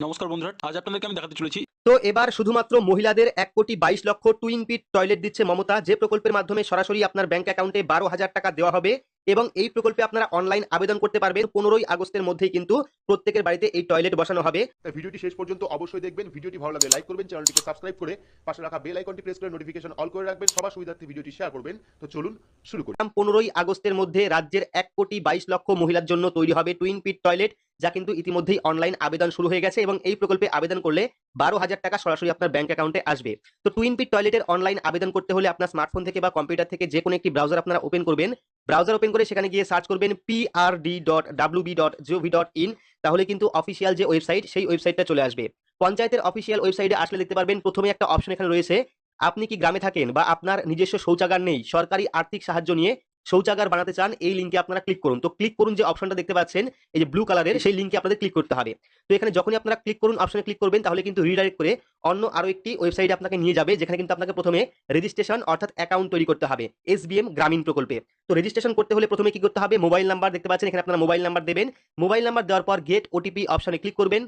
নমস্কার বন্ধুরা আজ আপনাদেরকে আমি দেখাতে চলেছি তো এবার শুধুমাত্র মহিলাদের এক কোটি বাইশ লক্ষ টুইন পিট টয়লেট দিচ্ছে মমতা। যে প্রকল্পের মাধ্যমে সরাসরি আপনার ব্যাংক অ্যাকাউন্টে বারো হাজার টাকা দেওয়া হবে এবং এই প্রকল্পে আপনারা অনলাইন আবেদন করতে পারবেন। পনেরোই আগস্টের মধ্যেই কিন্তু প্রত্যেকের বাড়িতে এই টয়লেট বসানো হবে। ভিডিওটি শেষ পর্যন্ত অবশ্যই দেখবেন। ভিডিওটি ভালো লাগলে লাইক করবেন। চ্যানেলটিকে সাবস্ক্রাইব করে পাশে রাখা বেল আইকনটি প্রেস করে নোটিফিকেশন অল করে রাখবেন। সবার সুবিধার্থে ভিডিওটি শেয়ার করবেন। তো চলুন শুরু করি। পনেরোই আগস্টের মধ্যে রাজ্যের এক কোটি বাইশ লক্ষ মহিলার জন্য তৈরি হবে টুইন পিট টয়লেট যা কিন্তু ইতিমধ্যেই অনলাইন আবেদন শুরু হয়ে গেছে এবং এই প্রকল্পে আবেদন করলে বারো হাজার টাকা সরাসরি আপনার ব্যাংক অ্যাকাউন্টে আসবে। তো টুইন পিট টয়লেটের অনলাইন আবেদন করতে হলে আপনার স্মার্টফোন থেকে বা কম্পিউটার থেকে যে কোনো একটি ব্রাউজার আপনারা ওপেন করবেন। ব্রাউজার ওপেন করে সেখানে গিয়ে সার্চ করবেন PRD dot WB dot gov dot in তাহলে কিন্তু অফিসিয়াল যে ওয়েবসাইট সেই ওয়েবসাইটটা চলে আসবে। পঞ্চায়েতের অফিসিয়াল ওয়েবসাইটে আসলে দেখতে পারবেন, প্রথমে একটা অপশন এখানে রয়েছে। আপনি কি গ্রামে থাকেন বা আপনার নিজস্ব শৌচাগার নেই, সরকারি আর্থিক সাহায্য নিয়ে শৌচাগার বানাতে চান, এই লিঙ্কে আপনারা ক্লিক করুন। তো ক্লিক করুন যে অপশনটা দেখতে পাচ্ছেন, এই যে ব্লু কালারের সেই লিঙ্কে আপনাদের ক্লিক করতে হবে। তো এখানে যখনই আপনারা ক্লিক করুন অপশনে ক্লিক করবেন, তাহলে কিন্তু রিডাইরেক্ট করে অন্য আরও একটি ওয়েবসাইটে আপনাকে নিয়ে যাবে, যেখানে কিন্তু আপনাকে প্রথমে রেজিস্ট্রেশন অর্থাৎ অ্যাকাউন্ট তৈরি করতে হবে এসবিএম গ্রামীণ প্রকল্পে। তো রেজিস্ট্রেশন করতে হলে প্রথমে কি করতে হবে? মোবাইল নাম্বার দেখতে পাচ্ছেন, এখানে আপনারা মোবাইল নাম্বার দেবেন। মোবাইল নাম্বার দেওয়ার পর গেট ওটিপি অপশনে ক্লিক করবেন।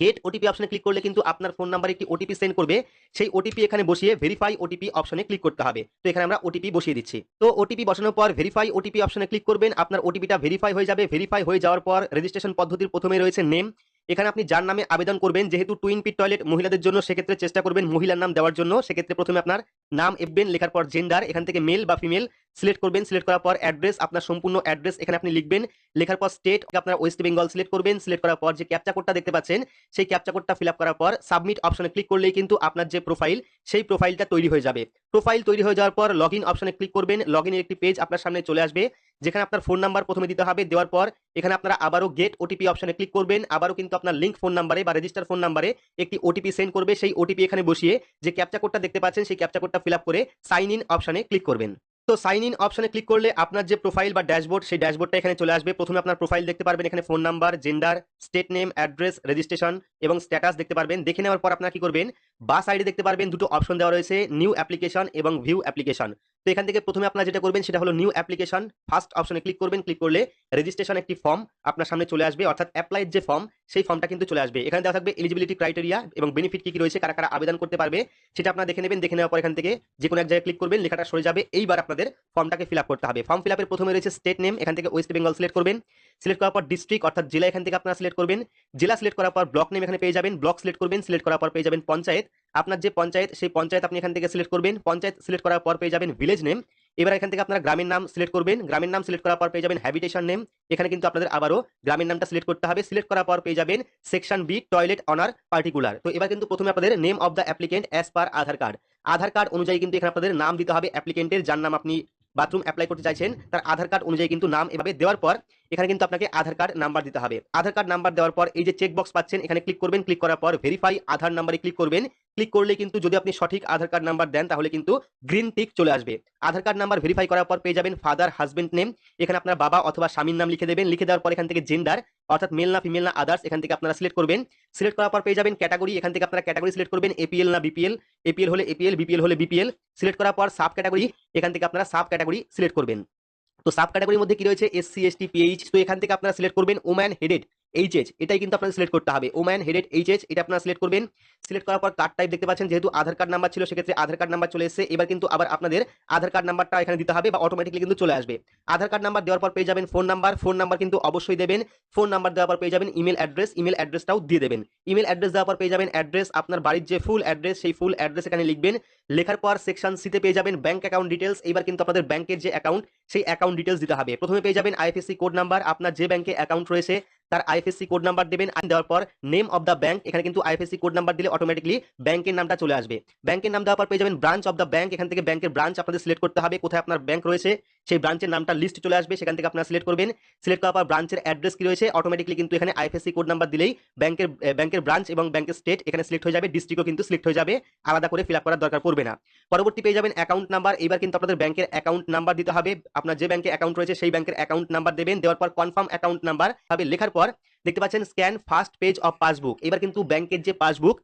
গেট ওটিপি অপশনে ক্লিক করলে কিন্তু আপনার ফোন নাম্বারে একটি ওটিপি সেন্ড করবে। সেই ওটিপি এখানে বসিয়ে ভেরিফাই ওটিপি অপশনে ক্লিক করতে হবে। তো এখানে আমরা ওটিপি বসিয়ে দিচ্ছি। তো ওটিপি বসানোর পর ভেরিফাই ওটিপি অপশনে ক্লিক করবেন। আপনার ওটিপিটা ভেরিফাই হয়ে যাবে। ভেরিফাই হয়ে যাওয়ার পর রেজিস্ট্রেশন পদ্ধতির প্রথমে রয়েছে নেম এখানে আপনি যার নামে আবেদন করবেন, যেহেতু টুইন পিট টয়লেট মহিলাদের জন্য, সেক্ষেত্রে চেষ্টা করবেন মহিলার নাম দেওয়ার জন্য। সেক্ষেত্রে প্রথমে আপনার নাম এফবেন লেখার পর জেন্ডার এখান থেকে মেল বা ফিমেল সিলেক্ট করবেন। সিলেক্ট করার পর অ্যাড্রেস আপনার সম্পূর্ণ অ্যাড্রেস এখানে আপনি লিখবেন। লেখার পর স্টেট আপনার ওয়েস্ট বেঙ্গল সিলেক্ট করবেন। সিলেক্ট করার পর যে ক্যাপচা কোডটা দেখতে পাচ্ছেন, সেই ক্যাপচা কোডটা ফিল করার পর সাবমিট অপশনে ক্লিক করলেই কিন্তু আপনার যে প্রোফাইল সেই প্রোফাইলটা তৈরি হয়ে যাবে। প্রোফাইল তৈরি হয়ে যাওয়ার পর লগ ইন অপশনে ক্লিক করবেন। লগ একটি পেজ আপনার সামনে চলে আসবে। যেখানে আপনার ফোন নাম্বার প্রথমে দিতে হবে, দেওয়ার পর এখানে আপনারা আবারও গেট ওটিপি অপশনে ক্লিক করবেন। আবারও কিন্তু আপনার লিঙ্ক ফোন নাম্বারে বা রেজিস্টার ফোন নাম্বারে একটি ওটিপি সেন্ড করবে। সেই ওটিপি এখানে বসিয়ে যে ক্যাপচা কোডটা দেখতে পাচ্ছেন, সেই ক্যাপচা কোডটা ফিল আপ করে সাইন ইন অপশনে ক্লিক করবেন। তো সাইন ইন অপশনে ক্লিক করলে আপনার যে প্রোফাইল বা ড্যাশবোর্ড সেই ড্যাশবোর্ডটা এখানে চলে আসবে। প্রথমে আপনার প্রোফাইল দেখতে পারবেন এখানে phone number gender state name address registration এবং স্ট্যাটাস দেখতে পারবেন। দেখে নেওয়ার পর আপনারা কি করবেন? বা সাইডে দেখতে পারবেন দুটো অপশন দেওয়া রয়েছে নিউ অ্যাপ্লিকেশন এবং ভিউ অ্যাপ্লিকেশন তো এখান থেকে প্রথমে আপনারা যেটা করবেন সেটা হলো নিউ অ্যাপ্লিকেশন ফার্স্ট অপশনে ক্লিক করবেন ক্লিক করলে রেজিস্ট্রেশন একটি ফর্ম আপনার সামনে চলে আসবে, অর্থাৎ অ্যাপ্লাইড যে ফর্ম সেই ফর্মটা কিন্তু চলে আসবে। এখানে দেওয়া থাকবে এলিজিবিলিটি ক্রাইটেরিয়া এবং বেনিফিট কী কি রয়েছে, কারা কারা আবেদন করতে পারবে, সেটা আপনারা দেখে নেবেন, দেখে নেওয়ার পর এখান থেকে যে কোনো এক জায়গায় ক্লিক করবেন, লেখাটা সরে যাবে, এইবার আপনাদের ফর্মটাকে ফিল আপ করতে হবে। ফর্ম ফিল আপের প্রথমে রয়েছে স্টেট নেম এখান থেকে ওয়েস্ট বেঙ্গল সিলেক্ট করবেন। সিলেক্ট করার পর ডিস্ট্রিক্ট অর্থাৎ জেলা এখান থেকে আপনারা সিলেক্ট করবেন। জেলা সিলেক্ট করার পর ব্লক নেম এখানে পেয়ে যাবেন ব্লক সিলেক্ট করবেন সিলেক্ট করার পর পেয়ে যাবেন পঞ্চায়েত। আপনার যে পঞ্চায়েত, সেই পঞ্চায়েত আপনি এখান থেকে সিলেক্ট করবেন। পঞ্চায়েত সিলেক্ট করার পর পেয়ে যাবেন ভিলেজ নেম এবার এখান থেকে আপনারা গ্রামের নাম সিলেক্ট করবেন। গ্রামের নাম সিলেক্ট করার পর পেয়ে যাবেন হ্যাবিটেশন নেম এখানে কিন্তু আপনাদের আবারও গ্রামের নামটা সিলেক্ট করতে হবে। সিলেক্ট করার পর পেয়ে যাবেন section B toilet owner particular তো এবার কিন্তু প্রথমে আপনাদের name of the applicant as per Aadhaar card Aadhaar card অনুযায়ী কিন্তু এখানে আপনাদের নাম দিতে হবে অ্যাপ্লিকেন্টের যার নাম আপনি বাথরুম অ্যাপ্লাই করতে চাইছেন। তার আধার কার্ড অনুযায়ী কিন্তু নাম এভাবে দেওয়ার পর এখানে কিন্তু আপনাকে আধার কার্ড নাম্বার দিতে হবে। আধার কার্ড নাম্বার দেওয়ার পর এই যে চেক বক্স পাচ্ছেন, এখানে ক্লিক করবেন। ক্লিক করার পর ভেরিফাই আধার নাম্বারে ক্লিক করবেন। ক্লিক করলে কিন্তু যদি আপনি সঠিক আধার কার্ড নাম্বার দেন, তাহলে কিন্তু গ্রিন টিক চলে আসবে। আধার কার্ড নাম্বার ভেরিফাই করার পর পেয়ে যাবেন ফাদার হাজবেন্ড নেম এখানে আপনার বাবা অথবা স্বামীর নাম লিখে দেবেন। লিখে দেওয়ার পর এখান থেকে জেন্ডার অর্থাৎ মেল না ফিমেল না আদার্স এখান থেকে আপনারা সিলেক্ট করবেন। সিলেক্ট করার পর পেয়ে যাবেন ক্যাটাগরি এখান থেকে আপনারা ক্যাটাগরি সিলেক্ট করবেন এপিএল না B P L A P L হলে A P L B P L হলে বিপিএল সিলেক্ট করার পর সাব ক্যাটাগরি এখান থেকে আপনারা সাব ক্যাটাগরি সিলেক্ট করবেন। তো সাব ক্যাটাগরির মধ্যে কি রয়েছে? এসসি এসটি পিএইচ তো এখান থেকে আপনারা সিলেক্ট করবেন ওম্যান হেডেড এইচএচ এটাই কিন্তু আপনাদের সিলেক্ট করতে হবে। ওম্যান হেডেড এইচএচ এটা আপনারা সিলেক্ট করবেন। সিলেক্ট করার পর কার্ড টাইপ দেখতে পাচ্ছেন, যেহেতু আধার কার্ড নাম্বার ছিল, সেক্ষেত্রে আধার কার্ড নাম্বার চলে এসেছে। এবার কিন্তু আবার আপনাদের আধার কার্ড নাম্বারটা এখানে দিতে হবে বা অটোমেটিকলি কিন্তু চলে আসবে। আধার কার্ড নাম্বার দেওয়ার পর পেয়ে যাবেন ফোন নাম্বার ফোন নাম্বার কিন্তু অবশ্যই দেবেন। ফোন নাম্বার দেওয়ার পর পেয়ে যাবেন ইমেল অ্যাড্রেস ইমেল অ্যাড্রেসটাও দিয়ে দেবেন। ইমেল অ্যাড্রেস দেওয়ার পর পেয়ে যাবেন অ্যাড্রেস আপনার বাড়ির যে ফুল অ্যাড্রেস সেই ফুল অ্যাড্রেস এখানে লিখবেন। লেখার পর সেকশন সিতে পেয়ে যাবেন ব্যাংক অ্যাকাউন্ট ডিটেলস এবার কিন্তু আপনাদের ব্যাংকের যে অ্যাকাউন্ট সেই অ্যাকাউন্ট ডিটেলস দিতে হবে। প্রথমে পেয়ে যাবেন আইএফএসসি কোড নাম্বার আপনার যে ব্যাংকে অ্যাকাউন্ট রয়েছে তার আইএফএসসি কোড নাম্বার দেবেন আইন দেওয়ার পর নেম অফ দ্য ব্যাংক এখানে কিন্তু আইএফএসসি কোড নাম্বার দিলে অটোমেটিকলি ব্যাংকের নামটা চলে আসবে। ব্যাংকের নাম দেওয়ার পর পেয়ে যাবেন ব্রাঞ্চ অফ দ্য ব্যাংক এখান থেকে ব্যাংকের ব্রাঞ্চ আপনাদের সিলেক্ট করতে হবে, কোথায় আপনার ব্যাংক রয়েছে সেই ব্রাঞ্চের নামটা লিস্ট চলে আসবে, সেখান থেকে আপনারা সিলেক্ট করবেন। সিলেক্ট করার পর ব্রাঞ্চের অ্যাড্রেস কি রয়েছে অটোমেটিকলি কিন্তু এখানে আইএফএসসি কোড নাম্বার দিলেই ব্যাংকের ব্যাংকের ব্রাঞ্চ এবং ব্যাংকের স্টেট এখানে সিলেক্ট হয়ে যাবে ডিস্ট্রিক্টও কিন্তু সিলেক্ট হয়ে যাবে, আলাদা করে ফিল করার দরকার পড়বে না। পরবর্তী পেয়ে যাবেন অ্যাকাউন্ট নাম্বার এবার কিন্তু আপনাদের ব্যাংকের অ্যাকাউন্ট নাম্বার দিতে হবে। আপনার যে ব্যাংকে অ্যাকাউন্ট রয়েছে, সেই ব্যাংকের অ্যাকাউন্ট নাম্বার দেবেন, দেওয়ার পর কনফার্ম অ্যাকাউন্ট নাম্বার হবে, লেখার পর দেখতে পাচ্ছেন scan first page of passbook এবার কিন্তু ব্যাংকের যে পাসবুক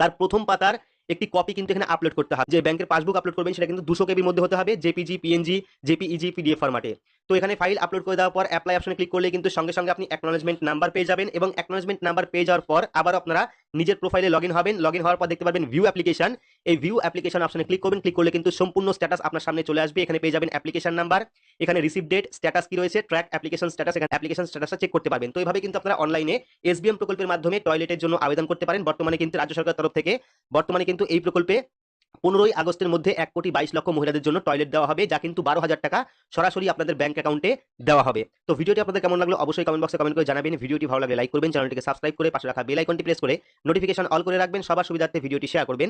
তার প্রথম পাতার একটি কপি কিন্তু এখানে আপলোড করতে হবে। যে ব্যাংকের পাসবুক আপলোড করবেন, সেটা কিন্তু দুশো কেবির মধ্যে হতে হবে জেপিজি পিএনজি জেপিইজি পিডিএফ ফরম্যাটে তো এখানে ফাইল আপলোড করে দেওয়ার পর অ্যাপ্লাই অপশনে ক্লিক করলে কিন্তু সঙ্গে সঙ্গে আপনি অ্যাকনোলেজমেন্ট নাম্বার পেয়ে যাবেন এবং অ্যাকনোলেজমেন্ট নাম্বার পেয়ে যাওয়ার পর আবার আপনারা নিজের প্রোফাইলে লগ ইন হবেন। লগ ইন হওয়ার পর দেখতে পারবেন ভিউ অ্যাপ্লিকেশন এই ভিউ অ্যাপ্লিকেশন অপশনে ক্লিক করবেন। ক্লিক করলে কিন্তু সম্পূর্ণ স্ট্যাটাস আপনার সামনে চলে আসবে। এখানে পেয়ে যাবেন অ্যাপ্লিকেশন নাম্বার এখানে রিসিভ ডেট স্ট্যাটাস কি রয়েছে ট্র্যাক অ্যাপ্লিকেশন স্ট্যাটাস এখানে অ্যাপ্লিকেশন স্ট্যাটাসটা চেক করতে পারবেন। তো এইভাবে কিন্তু আপনারা অনলাইনে এসবিএম প্রকল্পের মাধ্যমে টয়লেটের জন্য আবেদন করতে পারেন। বর্তমানে কিন্তু রাজ্য সরকার তরফ থেকে বর্তমানে কিন্তু এই প্রকল্পে পনেরোই আগস্টের মধ্যে এক কোটি বাইশ লক্ষ মহিলাদের জন্য টয়লেট দেওয়া হবে, যা কিন্তু বারো হাজার টাকা সরাসরি আপনাদের ব্যাংক অ্যাকাউন্টে দেওয়া হবে। তো ভিডিওটি আপনাদের কেমন লাগল অবশ্যই কমেন্ট বক্সে কমেন্ট করে জানাবেন। ভিডিওটি ভালো লাগলে লাইক করবেন চ্যানেলটিকে সাবস্ক্রাইব করে পাশে রাখা বেল আইকনটি প্রেস করে নোটিফিকেশন অল করে রাখবেন। সবার সুবিধার্থে ভিডিওটি শেয়ার করবেন।